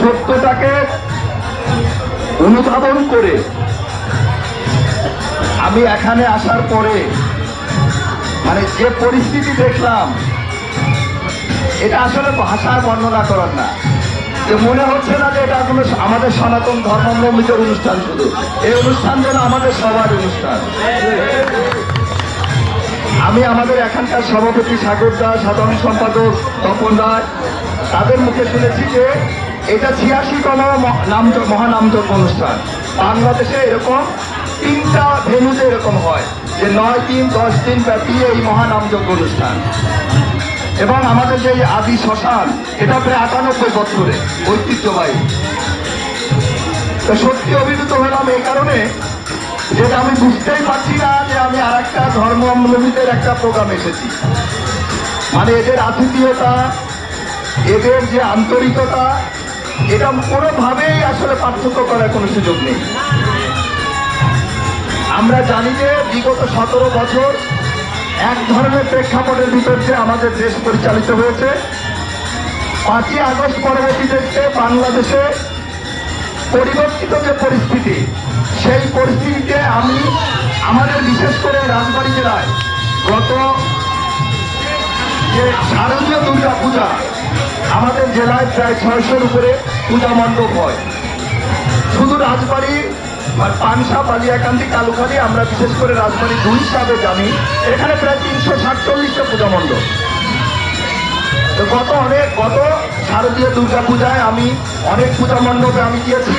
সত্যটাকে অনুধাবন করে আমি এখানে আসার পরে মানে যে পরিস্থিতি দেখলাম, এটা আসলে ভাষায় বর্ণনা করার না। যে মনে হচ্ছে না যে এটা কোনো আমাদের সনাতন ধর্মাবলম্বীদের অনুষ্ঠান শুধু। এই অনুষ্ঠান যেন আমাদের সবার অনুষ্ঠান। আমি আমাদের এখানকার সভাপতি সাগর দাস, সাধারণ সম্পাদক তপন রায়, তাদের মুখে শুনেছি যে এটা ছিয়াশিতম নাম মহানামযজ্ঞ অনুষ্ঠান। বাংলাদেশে এরকম তিনটা ভেনুতে এরকম হয় যে নয় দিন দশ দিন ব্যাপী এই মহানামযজ্ঞ অনুষ্ঠান। এবং আমাদের যে আদি শ্মশান, এটা প্রায় আটানব্বই বছরে ঐতিহ্যবাহী। তো সত্যি অভিভূত হলাম এই কারণে যেটা আমি বুঝতেই পারছি না যে আমি আর একটা ধর্মাবলম্বীদের একটা প্রোগ্রাম এসেছি। মানে এদের আতিথীয়তা, এদের যে আন্তরিকতা এটা কোনোভাবেই আসলে পার্থক্য করার কোনো সুযোগ নেই। আমরা জানি যে বিগত সতেরো বছর এক ধরনের প্রেক্ষাপটের ভিতর দিয়ে আমাদের দেশ পরিচালিত হয়েছে। পাঁচই আগস্ট পরবর্তী দেশে বাংলাদেশে পরিবর্তিত যে পরিস্থিতি, সেই পরিস্থিতিতে আমি আমাদের বিশেষ করে রাজবাড়ী জেলায় গত যে শারদীয় দুর্গা পূজা আমাদের জেলায় প্রায় ছয়শোর উপরে পূজা মণ্ডপ হয়। শুধু রাজবাড়ি পানসা, বালিয়াকান্দি, কালুখালি, আমরা বিশেষ করে রাজবাড়ি দুই হিসাবে জানি। এখানে প্রায় তিনশো সাতচল্লিশটা পূজা মণ্ডপ। তো গত অনেক, গত শারদীয় দুর্গা পূজায় আমি অনেক পূজা মণ্ডপে আমি গিয়েছি।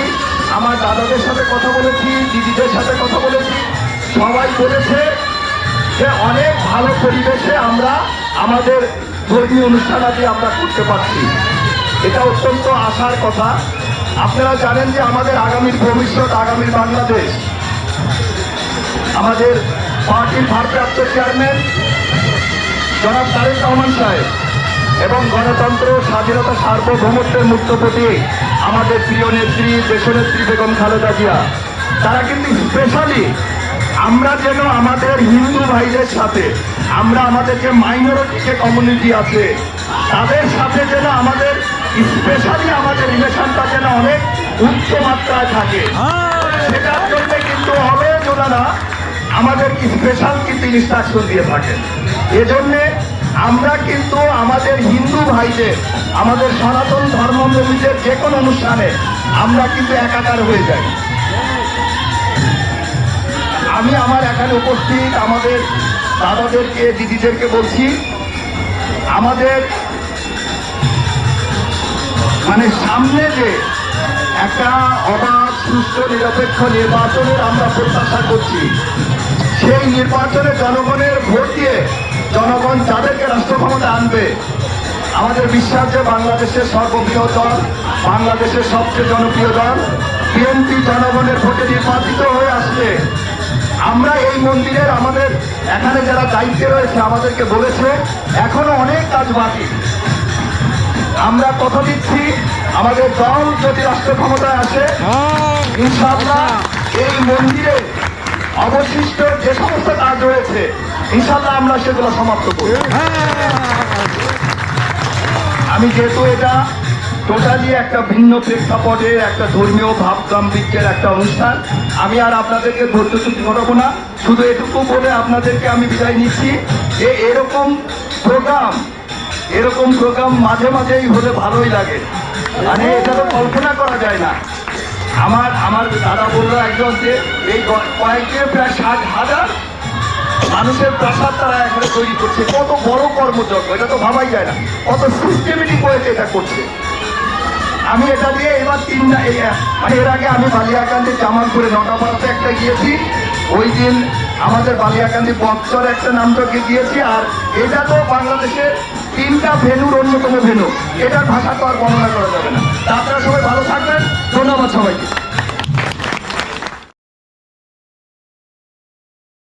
আমার দাদাদের সাথে কথা বলেছি, দিদিদের সাথে কথা বলেছি। সবাই বলেছে যে অনেক ভালো পরিবেশে আমরা আমাদের ধর্মীয় অনুষ্ঠান আদি আমরা করতে পারছি। এটা অত্যন্ত আশার কথা। আপনারা জানেন যে আমাদের আগামীর ভবিষ্যৎ, আগামীর বাংলাদেশ। আমাদের পার্টির ভারপ্রাপ্ত চেয়ারম্যান জনাব তারেক রহমান সাহেব এবং গণতন্ত্র, স্বাধীনতা, সার্বভৌমত্বের মুক্ত প্রতীক আমাদের প্রিয় নেত্রী, দেশনেত্রী বেগম খালেদা জিয়া, তারা কিন্তু স্পেশালি আমরা যেন আমাদের হিন্দু ভাইদের সাথে আমরা আমাদের যে মাইনরিটি যে কমিউনিটি আছে, তাদের সাথে যেন আমাদের স্পেশালি আমাদের রিলেশনটা যেন অনেক উচ্চ মাত্রায় থাকে। সেটার জন্য কিন্তু হবে ওনারা আমাদের স্পেশাল কিন্তু ইনস্ট্রাকশন দিয়ে থাকেন। এজন্যে আমরা কিন্তু আমাদের হিন্দু ভাইদের, আমাদের সনাতন ধর্মাবলম্বীদের যে কোনো অনুষ্ঠানে আমরা কিন্তু একাকার হয়ে যাই। আমি আমার এখানে উপস্থিত আমাদের দাদাদেরকে দিদিদেরকে বলছি, আমাদের মানে সামনে যে একটা অবাধ সুস্থ নিরপেক্ষ নির্বাচনের আমরা প্রত্যাশা করছি, সেই নির্বাচনে জনগণের ভোট দিয়ে জনগণ যাদেরকে রাষ্ট্র ক্ষমতা আনবে, আমাদের বিশ্বাস যে বাংলাদেশের সর্ববৃহৎ দল, বাংলাদেশের সবচেয়ে জনপ্রিয় দল, বিএনপি জনগণের ভোটে নির্বাচিত মন্দিরের আমাদের এখানে যারা দায়িত্বে রয়েছে আমাদেরকে বলেছে এখনও অনেক কাজ বাকি। আমরা কথা দিচ্ছি আমাদের দল যদি রাষ্ট্র ক্ষমতায় আসে ইনশাআল্লাহ এই মন্দিরে অবশিষ্ট যে সমস্ত কাজ রয়েছে ইনশাআল্লাহ আমরা সেগুলো সমাপ্ত করব। আমি যেহেতু এটা টোটালি একটা ভিন্ন প্রেক্ষাপটের, একটা ধর্মীয় ভাব গাম্ভীর্যের একটা অনুষ্ঠান। আমি আর আপনাদেরকে ধৈর্যচ্যুতি ঘটাবো না। শুধু এটুকু বলে আপনাদেরকে আমি বিদায় নিচ্ছি। যে এরকম প্রোগ্রাম এরকম প্রোগ্রাম মাঝে মাঝেই হলে ভালোই লাগে। মানে এটা তো কল্পনা করা যায় না। আমার আমার দাদা বলল একজন যে, এই কয়েকদিনে প্রায় ষাট হাজার মানুষের প্রাসাদ তারা এখানে তৈরি করছে। কত বড় কর্মযজ্ঞ, এটা তো ভাবাই যায় না। কত সিস্টেমেটিক ওয়েতে এটা করছে। আমি এটা দিয়ে এবার তিনটা মানে এর আগে আমি বালিয়াকান্দি জামালপুরে নটাপাড়াতে একটা গিয়েছি। ওই দিন আমাদের বালিয়াকান্দি বক্সর একটা নামটাকে গিয়েছি আর এটা তো বাংলাদেশের তিনটা ভেনুর অন্যতম ভেনু এটার ভাষা তো আর বর্ণনা করা যাবে না। আপনারা সবাই ভালো থাকবেন। ধন্যবাদ সবাইকে।